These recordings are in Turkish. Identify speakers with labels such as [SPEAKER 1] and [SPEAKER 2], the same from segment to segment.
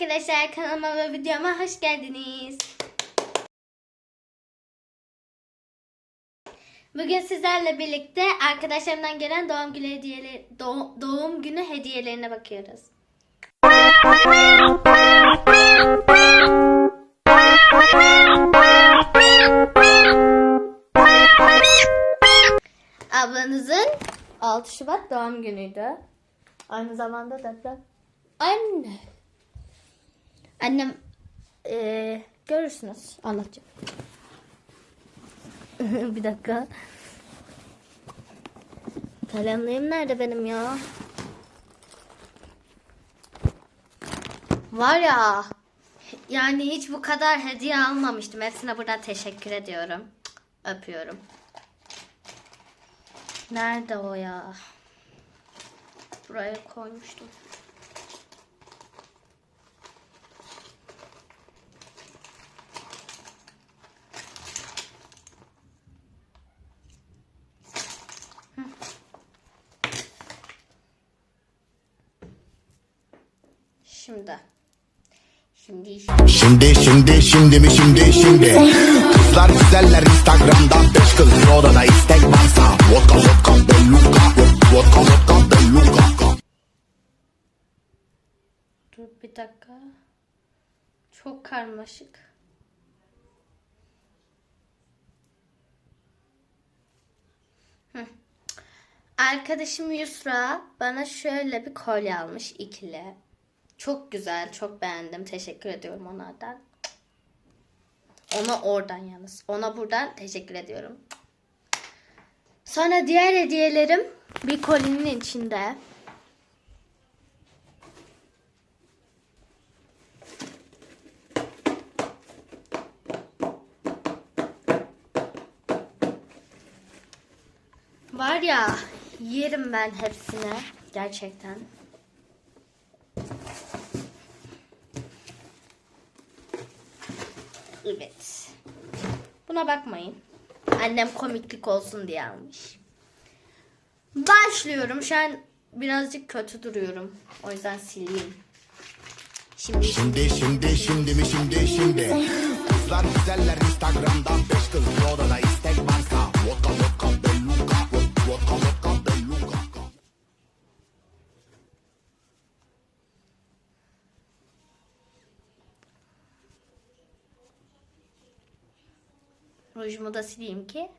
[SPEAKER 1] arkadaşlar kanalıma ve videoma hoş geldiniz. Bugün sizlerle birlikte arkadaşlarımdan gelen doğum günü hediyeleri doğ- doğum günü hediyelerine bakıyoruz. Ablanızın 6 Şubat doğum günüydü. Aynı zamanda deprem. Anne. Annem eee, görürsünüz. Anlatacağım. bir dakika. Kalemliğim nerede benim ya? Var ya. Yani hiç bu kadar hediye almamıştım. Hepsine buradan teşekkür ediyorum. Öpüyorum. Nerede o ya? Buraya koymuştum. Hı. Şimdi. Şimdi
[SPEAKER 2] Şimdi şimdi şimdi mi şimdi şimdi Kızlar güzeller Instagram'da Beş kız odada istek varsa Vodka vodka beluga Vodka vodka beluga
[SPEAKER 1] Dur bir dakika. Çok karmaşık. Hı. Arkadaşım Yusra bana şöyle bir kolye almış ikili. Çok güzel, çok beğendim. Teşekkür ediyorum onlardan. Ona oradan yalnız. Ona buradan teşekkür ediyorum. Sonra diğer hediyelerim bir kolinin içinde. Var ya yerim ben hepsine gerçekten. Evet. Buna bakmayın. Annem komiklik olsun diye almış. Başlıyorum. Şu an birazcık kötü duruyorum. O yüzden sileyim. Şimdi
[SPEAKER 2] Şimdi şimdi şimdi mi şimdi şimdi Kızlar güzeller Instagram'da Beş kız bir odada istek varsa Vodka
[SPEAKER 1] rujumu da sileyim ki.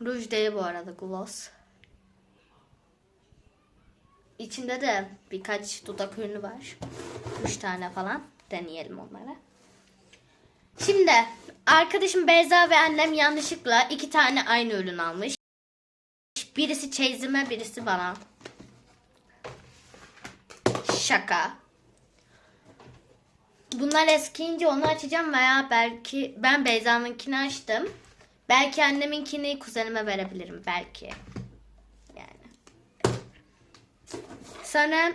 [SPEAKER 1] Ruj değil bu arada gloss. İçinde de birkaç dudak ürünü var. Üç tane falan. Deneyelim onları. Şimdi arkadaşım Beyza ve annem yanlışlıkla iki tane aynı ürün almış. Birisi çeyizime, birisi bana. Şaka. Bunlar eskiyince onu açacağım veya belki ben Beyza'nınkini açtım. Belki anneminkini kuzenime verebilirim belki. Yani. Sonra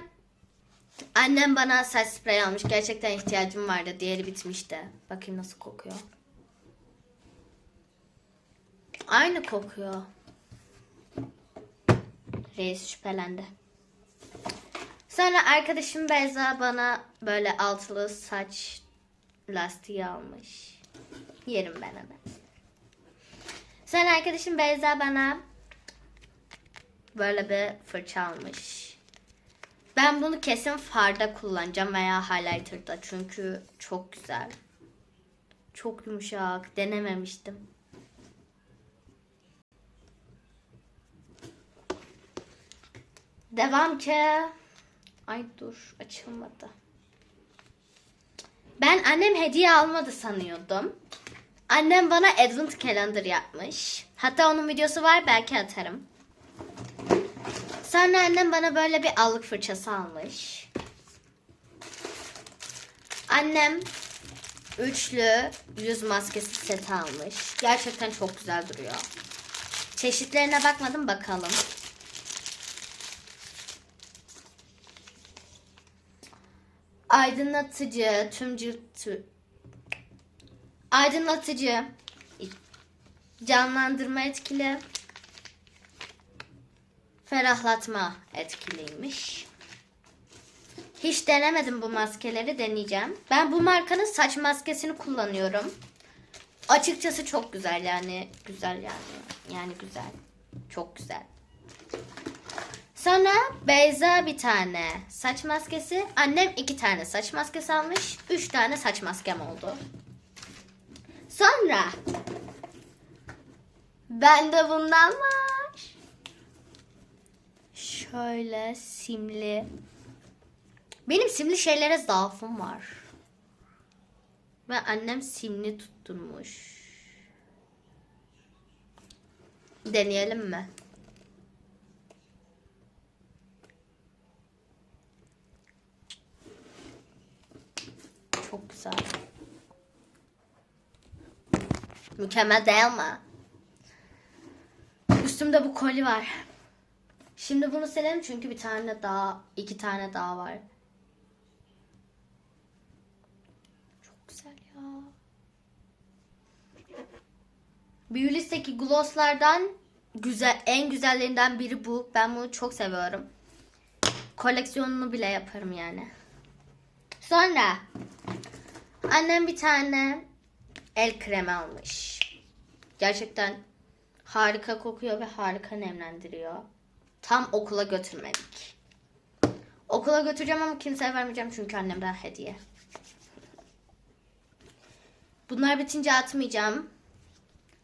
[SPEAKER 1] annem bana saç spreyi almış. Gerçekten ihtiyacım vardı. Diğeri bitmişti. Bakayım nasıl kokuyor. Aynı kokuyor. Reis şüphelendi. Sonra arkadaşım Beyza bana böyle altılı saç lastiği almış. Yerim ben hemen. Sonra arkadaşım Beyza bana böyle bir fırça almış. Ben bunu kesin farda kullanacağım veya highlighter'da çünkü çok güzel. Çok yumuşak. Denememiştim. Devam ki. Ay dur açılmadı. Ben annem hediye almadı sanıyordum. Annem bana Advent Calendar yapmış. Hatta onun videosu var belki atarım. Sonra annem bana böyle bir allık fırçası almış. Annem üçlü yüz maskesi seti almış. Gerçekten çok güzel duruyor. Çeşitlerine bakmadım bakalım. Aydınlatıcı, tüm cilt aydınlatıcı, canlandırma etkili, Ferahlatma etkiliymiş. Hiç denemedim bu maskeleri deneyeceğim. Ben bu markanın saç maskesini kullanıyorum. Açıkçası çok güzel yani. Güzel yani. Yani güzel. Çok güzel. Sonra Beyza bir tane saç maskesi. Annem iki tane saç maskesi almış. Üç tane saç maskem oldu. Sonra bende bundan var. Şöyle simli. Benim simli şeylere zaafım var. Ve annem simli tutturmuş. Deneyelim mi? Çok güzel. Mükemmel değil mi? Üstümde bu koli var. Şimdi bunu silelim çünkü bir tane daha, iki tane daha var. Çok güzel ya. Beauty's'teki glosslardan güzel, en güzellerinden biri bu. Ben bunu çok seviyorum. Koleksiyonunu bile yaparım yani. Sonra annem bir tane el kremi almış. Gerçekten harika kokuyor ve harika nemlendiriyor. Tam okula götürmedik. Okula götüreceğim ama kimseye vermeyeceğim çünkü annemden hediye. Bunlar bitince atmayacağım.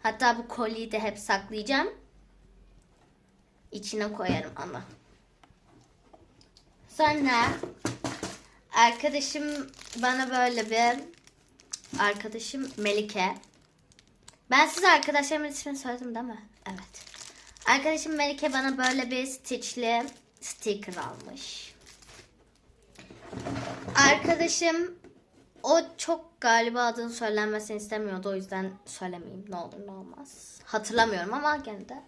[SPEAKER 1] Hatta bu kolyeyi de hep saklayacağım. İçine koyarım ana. Sonra arkadaşım bana böyle bir arkadaşım Melike. Ben size arkadaşlarımın ismini söyledim değil mi? Evet. Arkadaşım Melike bana böyle bir stitchli sticker almış. Arkadaşım o çok galiba adını söylenmesini istemiyordu. O yüzden söylemeyeyim. Ne olur ne olmaz. Hatırlamıyorum ama gene de.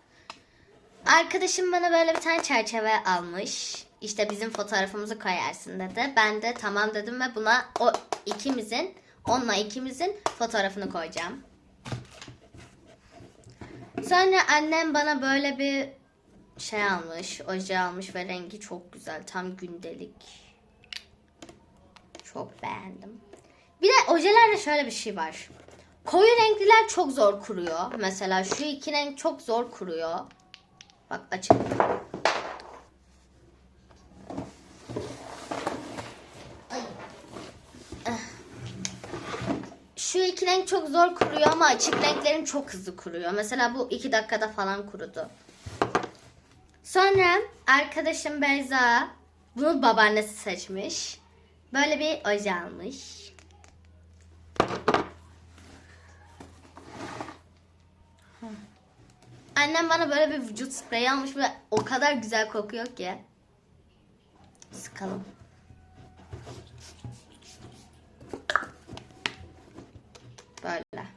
[SPEAKER 1] Arkadaşım bana böyle bir tane çerçeve almış. İşte bizim fotoğrafımızı koyarsın dedi. Ben de tamam dedim ve buna o ikimizin, onunla ikimizin fotoğrafını koyacağım. Sonra annem bana böyle bir şey almış, oje almış ve rengi çok güzel. Tam gündelik. Çok beğendim. Bir de ojelerde şöyle bir şey var. Koyu renkliler çok zor kuruyor. Mesela şu iki renk çok zor kuruyor. Bak açık. Ay. Eh. Şu iki renk çok zor kuruyor ama açık renklerin çok hızlı kuruyor. Mesela bu iki dakikada falan kurudu. Sonra arkadaşım Beyza bunu babaannesi seçmiş. Böyle bir oje almış. Annem bana böyle bir vücut spreyi almış ve o kadar güzel kokuyor ki. Sıkalım. Böyle.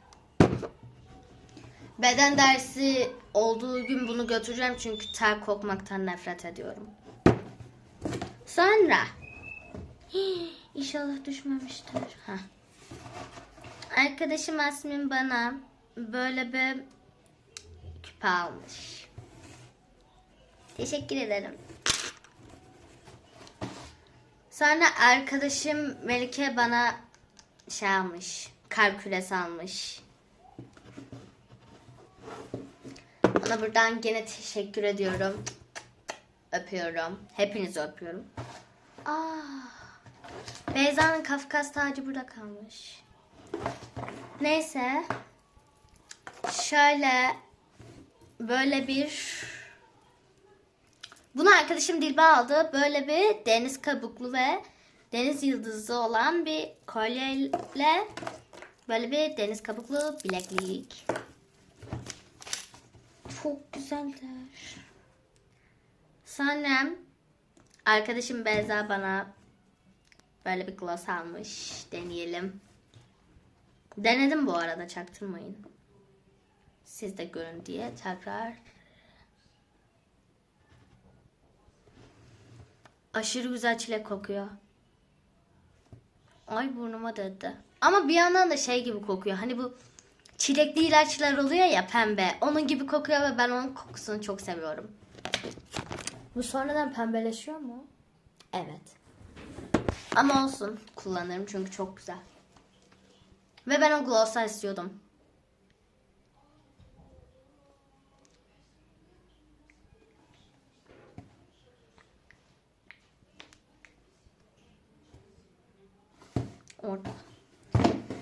[SPEAKER 1] Beden dersi olduğu gün bunu götüreceğim çünkü ter kokmaktan nefret ediyorum. Sonra Hii, İnşallah düşmemiştir. Heh. Arkadaşım Asmin bana böyle bir küpe almış. Teşekkür ederim. Sonra arkadaşım Melike bana şey almış. Kar küresi almış. Ona buradan gene teşekkür ediyorum. Öpüyorum. Hepinizi öpüyorum. Aa, Beyza'nın Kafkas tacı burada kalmış. Neyse. Şöyle böyle bir bunu arkadaşım Dilba aldı. Böyle bir deniz kabuklu ve deniz yıldızı olan bir kolyeyle böyle bir deniz kabuklu bileklik. Çok güzeller. Sonra arkadaşım Beyza bana böyle bir gloss almış. Deneyelim. Denedim bu arada çaktırmayın. Siz de görün diye tekrar Aşırı güzel çilek kokuyor. Ay burnuma değdi. Ama bir yandan da şey gibi kokuyor. Hani bu çilekli ilaçlar oluyor ya pembe. Onun gibi kokuyor ve ben onun kokusunu çok seviyorum. Bu sonradan pembeleşiyor mu? Evet. Ama olsun. Kullanırım çünkü çok güzel. Ve ben o gloss'u istiyordum. Orada.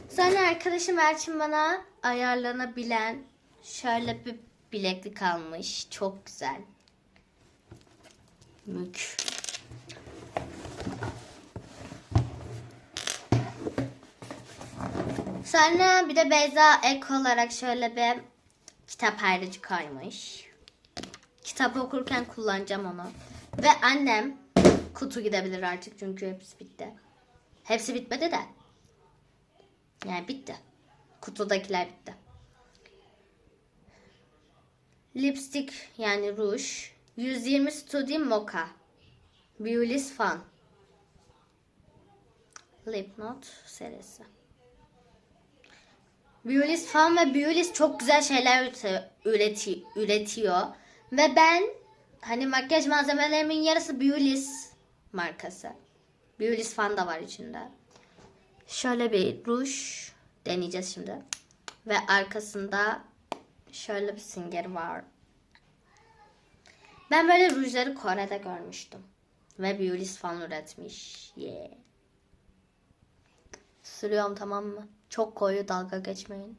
[SPEAKER 1] Sonra arkadaşım Elçin bana ayarlanabilen şöyle bir bileklik almış. Çok güzel. Mük. Sonra bir de Beyza ek olarak şöyle bir kitap ayrıcı koymuş. Kitap okurken kullanacağım onu. Ve annem kutu gidebilir artık çünkü hepsi bitti. Hepsi bitmedi de. Yani bitti. Kutudakiler bitti. Lipstick yani ruj. 120 Studi Mocha. Beulis Fan. Lip Note serisi. Beulis Fan ve Beulis çok güzel şeyler üreti- üreti- üretiyor. Ve ben hani makyaj malzemelerimin yarısı Beulis markası. Beulis Fan da var içinde. Şöyle bir ruj deneyeceğiz şimdi. Ve arkasında şöyle bir sünger var. Ben böyle rujları Kore'de görmüştüm. Ve Beulis falan üretmiş. Yeah. Sürüyorum tamam mı? Çok koyu dalga geçmeyin.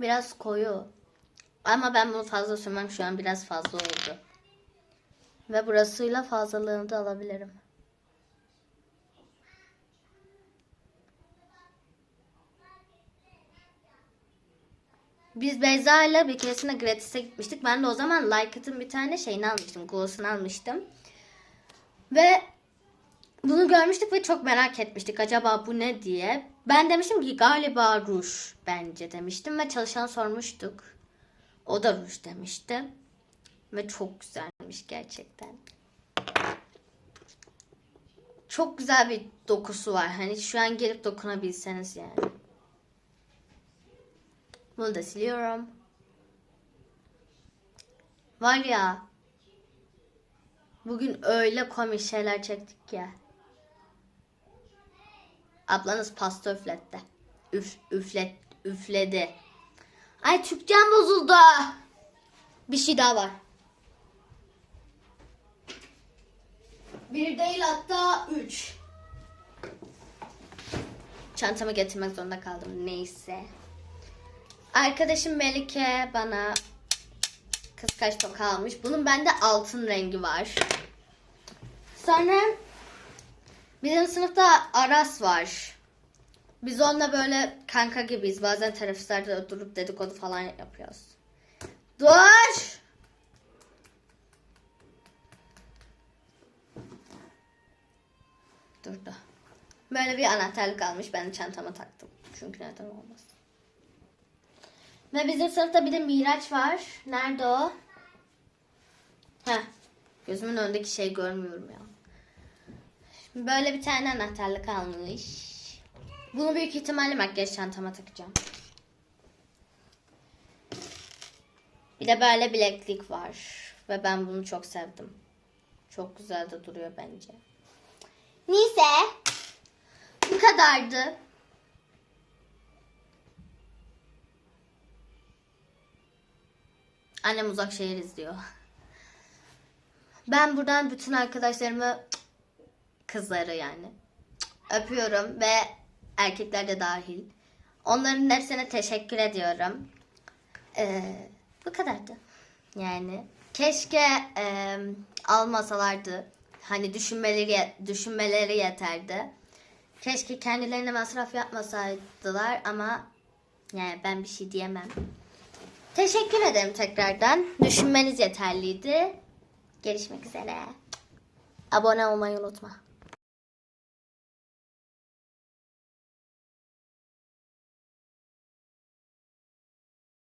[SPEAKER 1] Biraz koyu. Ama ben bunu fazla sürmem. Şu an biraz fazla oldu. Ve burasıyla fazlalığını da alabilirim. Biz Beyza ile bir keresinde gratis'e gitmiştik. Ben de o zaman Likeit'ın bir tane şeyini almıştım. Gloss'unu almıştım. Ve bunu görmüştük ve çok merak etmiştik. Acaba bu ne diye. Ben demiştim ki galiba ruj bence demiştim. Ve çalışana sormuştuk. O da ruj demişti. Ve çok güzelmiş gerçekten. Çok güzel bir dokusu var. Hani şu an gelip dokunabilseniz yani. Bunu da siliyorum. Var ya. Bugün öyle komik şeyler çektik ya. Ablanız pasta üfletti. Üf, üflet, üfledi. Ay Türkçem bozuldu. Bir şey daha var. Bir değil hatta üç. Çantamı getirmek zorunda kaldım. Neyse. Arkadaşım Melike bana kıskaç toka almış. Bunun bende altın rengi var. Sonra bizim sınıfta Aras var. Biz onunla böyle kanka gibiyiz. Bazen teneffüslerde durup dedikodu falan yapıyoruz. Dur! Durdu. Böyle bir anahtarlık almış. Ben çantama taktım. Çünkü neden olmaz. Ve bizim sınıfta bir de Miraç var. Nerede o? Heh. Gözümün önündeki şey görmüyorum ya. Böyle bir tane anahtarlık almış. Bunu büyük ihtimalle makyaj çantama takacağım. Bir de böyle bileklik var. Ve ben bunu çok sevdim. Çok güzel de duruyor bence. Neyse. Bu kadardı. Annem uzak şehir izliyor. Ben buradan bütün arkadaşlarımı kızları yani öpüyorum ve erkekler de dahil. Onların hepsine teşekkür ediyorum. Ee, bu kadardı. Yani keşke e, almasalardı. Hani düşünmeleri düşünmeleri yeterdi. Keşke kendilerine masraf yapmasaydılar ama yani ben bir şey diyemem. Teşekkür ederim tekrardan. Düşünmeniz yeterliydi. Görüşmek üzere. Abone olmayı unutma.